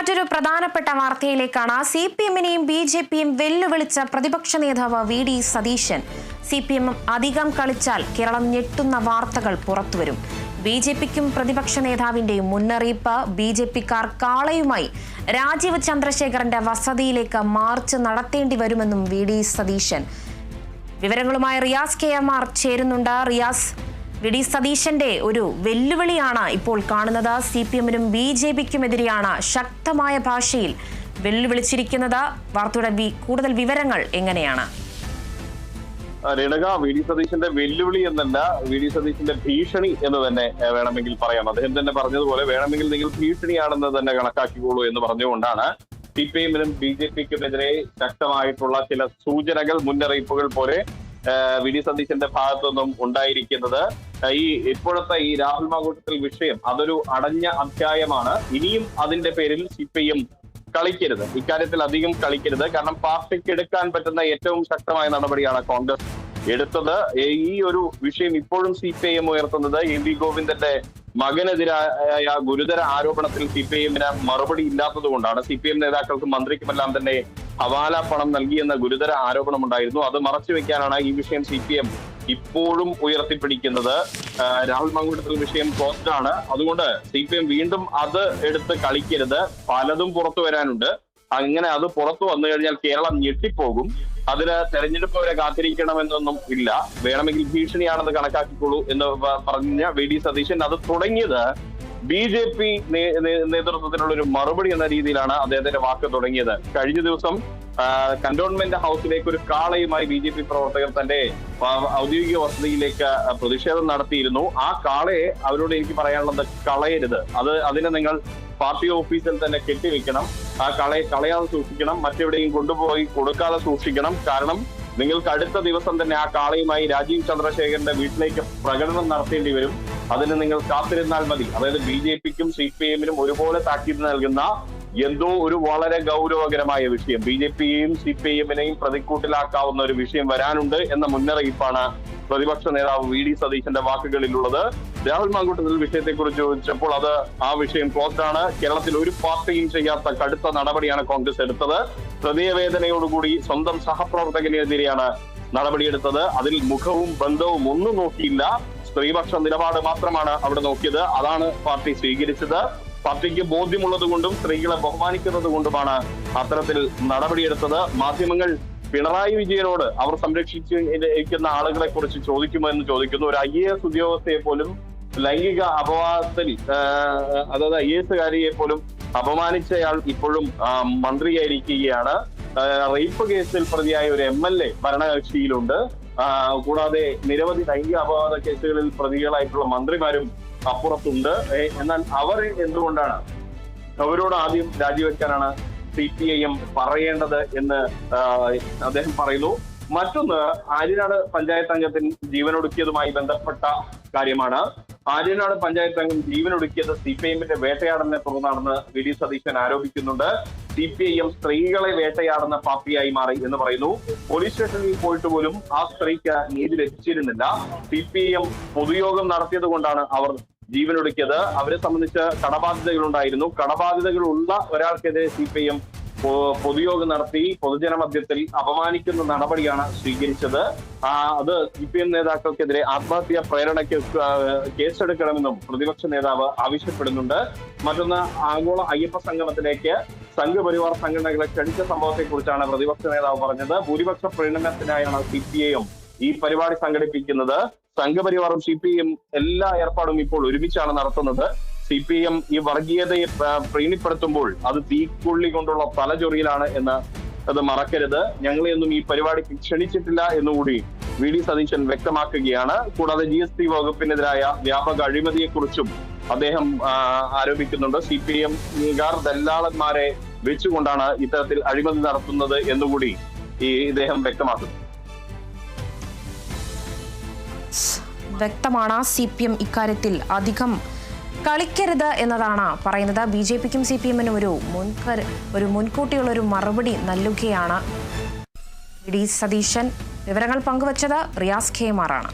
മറ്റൊരു പ്രധാനപ്പെട്ട വാർത്തയിലേക്കാണ് സി പി എമ്മിനെയും ബി ജെ പിയും വെല്ലുവിളിച്ച പ്രതിപക്ഷ നേതാവ് V D Satheesan. C P എമ്മും അധികം കളിച്ചാൽ കേരളം ഞെട്ടുന്ന വാർത്തകൾ പുറത്തുവരും. ബി ജെ പിക്കും പ്രതിപക്ഷ നേതാവിന്റെയും മുന്നറിയിപ്പ് ബി ജെ പിക്കാർ കാളയുമായി രാജീവ് ചന്ദ്രശേഖരന്റെ വസതിയിലേക്ക് മാർച്ച് നടത്തേണ്ടി വരുമെന്നും വി ഡി സതീശൻ. വിവരങ്ങളുമായി റിയാസ് കെ എം ആർ ചേരുന്നുണ്ട്. റിയാസ് വി ഡി സതീശന്റെ ഒരു വെല്ലുവിളിയാണ് ഇപ്പോൾ കാണുന്നത്. സി പി എമ്മിനും ബി ജെ പിക്കുമെതിരെയാണ് ശക്തമായ ഭാഷയിൽ വെല്ലുവിളിച്ചിരിക്കുന്നത്. വാർത്തയുടെ കൂടുതൽ വിവരങ്ങൾ എങ്ങനെയാണ്? രേണുക വി ഡി സതീശന്റെ വെല്ലുവിളി എന്നല്ല വി ഡി സതീശന്റെ ഭീഷണി എന്ന് തന്നെ വേണമെങ്കിൽ പറയാം. അദ്ദേഹം തന്നെ പറഞ്ഞതുപോലെ വേണമെങ്കിൽ നിങ്ങൾ ഭീഷണിയാണെന്ന് തന്നെ കണക്കാക്കിക്കോളൂ എന്ന് പറഞ്ഞുകൊണ്ടാണ് സി പി എമ്മിനും ബി ജെ പിക്കുമെതിരെ ശക്തമായിട്ടുള്ള ചില സൂചനകൾ മുന്നറിയിപ്പുകൾ പോലെ വി ഡി സതീശന്റെ ഭാഗത്തു നിന്നും ഉണ്ടായിരിക്കുന്നത്. ഈ ഇപ്പോഴത്തെ ഈ രാഹുൽ മാങ്കൂട്ടത്തിൽ വിഷയം അതൊരു അടഞ്ഞ അധ്യായമാണ്. ഇനിയും അതിന്റെ പേരിൽ സി പി എം കളിക്കരുത്. ഇക്കാര്യത്തിൽ അധികം കളിക്കരുത്. കാരണം പാർട്ടിക്ക് എടുക്കാൻ പറ്റുന്ന ഏറ്റവും ശക്തമായ നടപടിയാണ് കോൺഗ്രസ് എടുത്തത്. ഈ ഒരു വിഷയം ഇപ്പോഴും സി പി ഐ എം ഉയർത്തുന്നത് എൻ വി ഗോവിന്ദന്റെ മകനെതിരായ ഗുരുതര ആരോപണത്തിൽ സി പി ഐ എമ്മിന് മറുപടി ഇല്ലാത്തത് കൊണ്ടാണ് സി പി എം നേതാക്കൾക്കും മന്ത്രിക്കുമെല്ലാം തന്നെ ഹവാല പണം നൽകിയെന്ന ഗുരുതര ആരോപണമുണ്ടായിരുന്നു. അത് മറച്ചു വെക്കാനാണ് ഈ വിഷയം സി പി എം ഇപ്പോഴും ഉയർത്തിപ്പിടിക്കുന്നത്. രാഹുൽ മങ്കുട്ടത്തിൽ വിഷയം ക്ലോസ്ഡ് ആണ് അതുകൊണ്ട് സി പി എം വീണ്ടും അത് എടുത്ത് കളിക്കരുത്. പലതും പുറത്തു വരാനുണ്ട്. അങ്ങനെ അത് പുറത്തു വന്നു കഴിഞ്ഞാൽ കേരളം ഞെട്ടിപ്പോകും. അതിന് തെരഞ്ഞെടുപ്പ് വരെ കാത്തിരിക്കണമെന്നൊന്നും ഇല്ല. വേണമെങ്കിൽ ഭീഷണിയാണെന്ന് കണക്കാക്കിക്കോളൂ എന്ന് പറഞ്ഞ വി. ഡി. സതീശൻ അത് തുടങ്ങിയത് ബി ജെ പി നേതൃത്വത്തിനുള്ള ഒരു മറുപടി എന്ന രീതിയിലാണ് അദ്ദേഹത്തിന്റെ വാക്ക് തുടങ്ങിയത്. കഴിഞ്ഞ ദിവസം കന്റോൺമെന്റ് ഹൗസിലേക്ക് ഒരു കാളയുമായി ബി ജെ പി പ്രവർത്തകർ തന്റെ ഔദ്യോഗിക വസതിയിലേക്ക് പ്രതിഷേധം നടത്തിയിരുന്നു. ആ കാളയെ അവരോട് എനിക്ക് പറയാനുള്ളത് കളയരുത്. അത് അതിനെ നിങ്ങൾ പാർട്ടി ഓഫീസിൽ തന്നെ കെട്ടിവെക്കണം. ആ കളയെ കളയാതെ സൂക്ഷിക്കണം. മറ്റെവിടെയും കൊണ്ടുപോയി കൊടുക്കാതെ സൂക്ഷിക്കണം. കാരണം നിങ്ങൾക്ക് അടുത്ത ദിവസം തന്നെ ആ കാളയുമായി രാജീവ് ചന്ദ്രശേഖരന്റെ വീട്ടിലേക്ക് പ്രകടനം നടത്തേണ്ടി വരും. അതിന് നിങ്ങൾ കാത്തിരുന്നാൽ മതി. അതായത് ബി ജെ പിക്കും സി പി എമ്മിനും ഒരുപോലെ താക്കീത് നൽകുന്ന എന്തോ ഒരു വളരെ ഗൗരവകരമായ വിഷയം. ബി ജെ പിയെയും സി പി എമ്മിനെയും പ്രതിക്കൂട്ടിലാക്കാവുന്ന ഒരു വിഷയം വരാനുണ്ട് എന്ന മുന്നറിയിപ്പാണ് പ്രതിപക്ഷ നേതാവ് വി ഡി സതീശന്റെ വാക്കുകളിലുള്ളത്. രാഹുൽ മാങ്കൂട്ടത്തിൽ വിഷയത്തെക്കുറിച്ച് ചോദിച്ചപ്പോൾ അത് ആ വിഷയം ക്ലോസ്ഡ് ആണ് കേരളത്തിൽ ഒരു പാർട്ടിയും ചെയ്യാത്ത കടുത്ത നടപടിയാണ് കോൺഗ്രസ് എടുത്തത്. ഹൃദയവേദനയോടുകൂടി സ്വന്തം സഹപ്രവർത്തകനെതിരെയാണ് നടപടിയെടുത്തത്. അതിൽ മുഖവും ബന്ധവും ഒന്നും നോക്കിയില്ല. സ്ത്രീപക്ഷ നിലപാട് മാത്രമാണ് അവിടെ നോക്കിയത്. അതാണ് പാർട്ടി സ്വീകരിച്ചത്. പാർട്ടിക്ക് ബോധ്യമുള്ളത് കൊണ്ടും സ്ത്രീകളെ ബഹുമാനിക്കുന്നത് കൊണ്ടുമാണ് അത്തരത്തിൽ നടപടിയെടുത്തത്. മാധ്യമങ്ങൾ പിണറായി വിജയനോട് അവർ സംരക്ഷിച്ചിരിക്കുന്ന ആളുകളെ കുറിച്ച് ചോദിക്കുമോ എന്ന് ചോദിക്കുന്നു. ഒരു ഐ എ എസ് ഉദ്യോഗസ്ഥയെ പോലും ലൈംഗിക അപവാദത്തിൽ അതായത് ഐ എ എസുകാരിയെ പോലും അപമാനിച്ചയാൾ ഇപ്പോഴും മന്ത്രിയായിരിക്കുകയാണ്. റേപ്പ് കേസിൽ പ്രതിയായ ഒരു എം എൽ എ ഭരണകക്ഷിയിലുണ്ട്. കൂടാതെ നിരവധി ലൈംഗിക അപവാദ കേസുകളിൽ പ്രതികളായിട്ടുള്ള മന്ത്രിമാരും അപ്പുറത്തുണ്ട്. എന്നാൽ അവർ എന്തുകൊണ്ടാണ് അവരോട് ആദ്യം രാജിവെക്കാനാണ് സി പി ഐ എം പറയേണ്ടത് എന്ന് അദ്ദേഹം പറയുന്നു. മറ്റൊന്ന് ആര്യനാട് പഞ്ചായത്ത് അംഗത്തിന് ജീവനൊടുക്കിയതുമായി ബന്ധപ്പെട്ട കാര്യമാണ്. ആര്യനാട് പഞ്ചായത്ത് അംഗം ജീവനൊടുക്കിയത് സി പി എമ്മിന്റെ വേട്ടയാടലിനെ തുടർന്നാണെന്ന് വി ഡി സതീശൻ ആരോപിക്കുന്നുണ്ട്. സി പി ഐ എം സ്ത്രീകളെ വേട്ടയാടുന്ന പാർട്ടിയായി മാറി എന്ന് പറയുന്നു. പോലീസ് സ്റ്റേഷനിൽ പോയിട്ട് പോലും ആ സ്ത്രീക്ക് നീതി ലഭിച്ചിരുന്നില്ല. സി പി ഐ എം പൊതുയോഗം നടത്തിയത് കൊണ്ടാണ് അവർ ജീവനൊടുക്കിയത്. അവരെ സംബന്ധിച്ച് കടബാധ്യതകൾ ഉള്ള ഒരാൾക്കെതിരെ സി പി എം പൊതുയോഗം നടത്തി പൊതുജനമധ്യത്തിൽ അപമാനിക്കുന്ന നടപടിയാണ് സ്വീകരിച്ചത്. അത് സി പി എം നേതാക്കൾക്കെതിരെ ആത്മഹത്യാ പ്രേരണയ്ക്ക് കേസെടുക്കണമെന്നും പ്രതിപക്ഷ നേതാവ് ആവശ്യപ്പെടുന്നുണ്ട്. മറ്റൊന്ന് ആഗോള അയ്യപ്പ സംഗമത്തിലേക്ക് സംഘപരിവാർ സംഘടനകളെ ക്ഷണിച്ച സംഭവത്തെ കുറിച്ചാണ് പ്രതിപക്ഷ നേതാവ് പറഞ്ഞത്. ഭൂരിപക്ഷ പ്രീണനത്തിനായാണ് സി പി ഐയും ഈ പരിപാടി സംഘടിപ്പിക്കുന്നത്. സംഘപരിവാറും സി പി എം എല്ലാ ഏർപ്പാടും ഇപ്പോൾ ഒരുമിച്ചാണ് നടത്തുന്നത്. സി പി എം ഈ വർഗീയതയെ പ്രീണിപ്പെടുത്തുമ്പോൾ അത് തീക്കൊള്ളി കൊണ്ടുള്ള തലചൊറിയിലാണ് എന്ന് അത് മറക്കരുത്. ഞങ്ങളെയൊന്നും ഈ പരിപാടി ക്ഷണിച്ചിട്ടില്ല എന്നുകൂടി വി ഡി സതീശൻ വ്യക്തമാക്കുകയാണ്. കൂടാതെ ജി എസ് ടി വകുപ്പിനെതിരായ വ്യാപക അഴിമതിയെക്കുറിച്ചും അദ്ദേഹം ആരോപിക്കുന്നുണ്ട്. സി പി എം ദല്ലാളന്മാരെ വെച്ചുകൊണ്ടാണ് ഇത്തരത്തിൽ അഴിമതി നടത്തുന്നത് എന്നുകൂടി ഈ ഇദ്ദേഹം വ്യക്തമാക്കുന്നു. വ്യക്തമാണ് സി പി എം ഇക്കാര്യത്തിൽ അധികം കളിക്കരുത് എന്നതാണ് പറയുന്നത്. ബി ജെ പിക്കും സി പി എമ്മിനും ഒരു മുൻകരു ഒരു മുൻകൂട്ടിയുള്ള ഒരു മറുപടി നൽകുകയാണ്. ഡി സതീശൻ വിവരങ്ങൾ പങ്കുവച്ചത് റിയാസ് ഖേമാറാണ്